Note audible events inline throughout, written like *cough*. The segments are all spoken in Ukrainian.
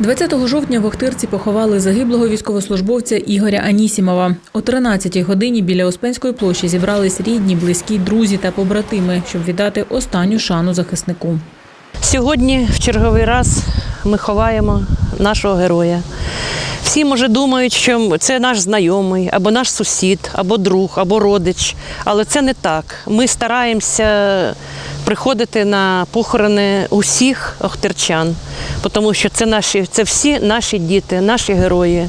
20 жовтня в Охтирці поховали загиблого військовослужбовця Ігоря Анісімова. О 13-й годині біля Успенської площі зібрались рідні, близькі, друзі та побратими, щоб віддати останню шану захиснику. Сьогодні в черговий раз ми ховаємо нашого героя. Всі, може, думають, що це наш знайомий, або наш сусід, або друг, або родич. Але це не так. Ми стараємося приходити на похорони усіх охтерчан, тому що це, наші, це всі наші діти, наші герої.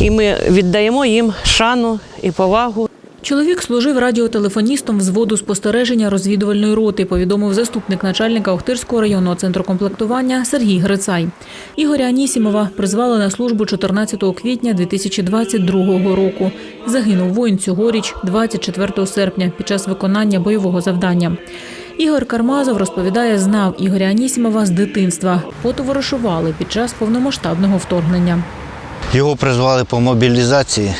І ми віддаємо їм шану і повагу. Чоловік служив радіотелефоністом взводу спостереження розвідувальної роти, повідомив заступник начальника Охтирського районного центру комплектування Сергій Грицай. Ігоря Анісімова призвали на службу 14 квітня 2022 року. Загинув воїн цьогоріч, 24 серпня, під час виконання бойового завдання. Ігор Кармазов розповідає, знав Ігоря Анісімова з дитинства. Потоваришували під час повномасштабного вторгнення. Його призвали по мобілізації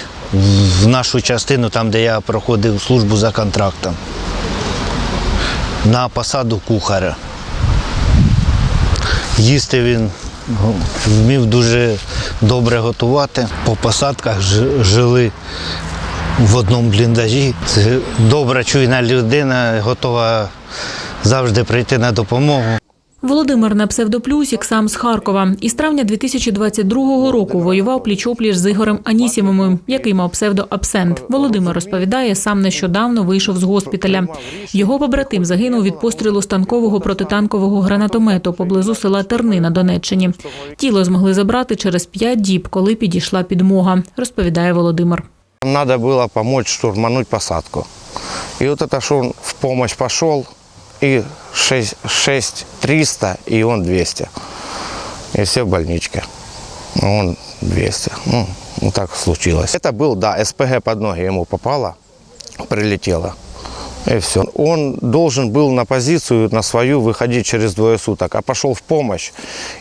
в нашу частину, там, де я проходив службу за контрактом, на посаду кухаря. Їсти він вмів дуже добре готувати. По посадках жили в одному бліндажі. Це добра, чуйна людина, готова завжди прийти на допомогу. Володимир на псевдоплюсік сам з Харкова. Із травня 2022 року воював пліч-опліч з Ігорем Анісімовим, який мав псевдо Абсент. Володимир розповідає, сам нещодавно вийшов з госпіталя. Його побратим загинув від пострілу станкового протитанкового гранатомету поблизу села Терни на Донеччині. Тіло змогли забрати через п'ять діб, коли підійшла підмога, розповідає Володимир. Надо было помочь штурмануть посадку. И вот это, он в помощь пошел, и 6, 6 300, и он 200. И все в больничке. Он 200. Ну, вот так случилось. Это был, да, СПГ под ноги ему попало, прилетело. И все. Он должен был на позицию, на свою, выходить через двое суток, а пошел в помощь.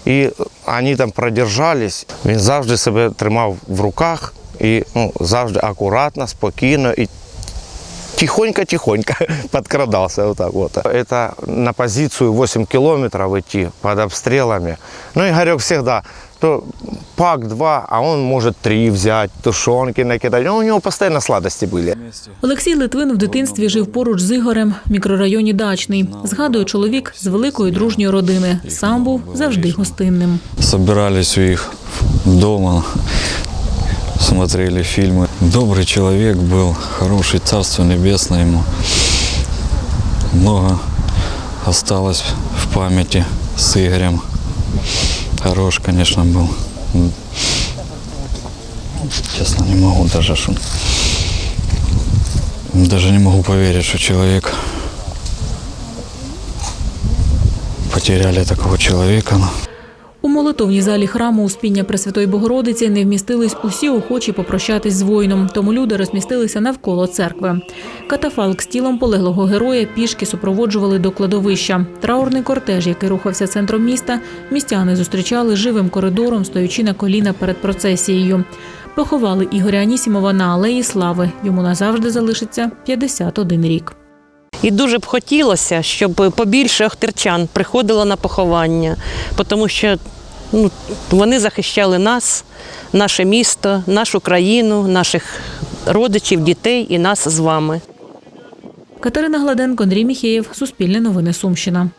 И они там продержались. Він завжди себе тримав в руках і ну, завжди акуратно, спокійно і тихонько-тихонько *laughs* подкрадался вот так вот. Это на позицию 8 километров идти под обстрелами. Ну, Игорек всегда, то пак 2, а он может 3 взять, тушенки накидать. Ну, у него постоянно сладости были. Олексій Литвин в дитинстві жив поруч з Ігорем в мікрорайоні Дачний. Згадує чоловік з великої дружньої родини. Сам був завжди гостинним. собирались у их дома, смотрели фильмы. Добрый человек был, хороший, царство небесное ему. Много осталось в памяти с Игорем. Хорош, конечно, был. Честно, не могу даже, что... Даже не могу поверить, что человек... Потеряли такого человека. У молитовній залі храму Успіння Пресвятої Богородиці не вмістились усі охочі попрощатись з воїном, тому люди розмістилися навколо церкви. Катафалк з тілом полеглого героя пішки супроводжували до кладовища. Траурний кортеж, який рухався центром міста, містяни зустрічали живим коридором, стоячи на коліна перед процесією. Поховали Ігоря Анісімова на алеї Слави. Йому назавжди залишиться 51 рік. І дуже б хотілося, щоб побільше охтерчан приходило на поховання, тому що ну, вони захищали нас, наше місто, нашу країну, наших родичів, дітей і нас з вами. Катерина Гладенко, Андрій Міхеєв, Суспільне новини Сумщина.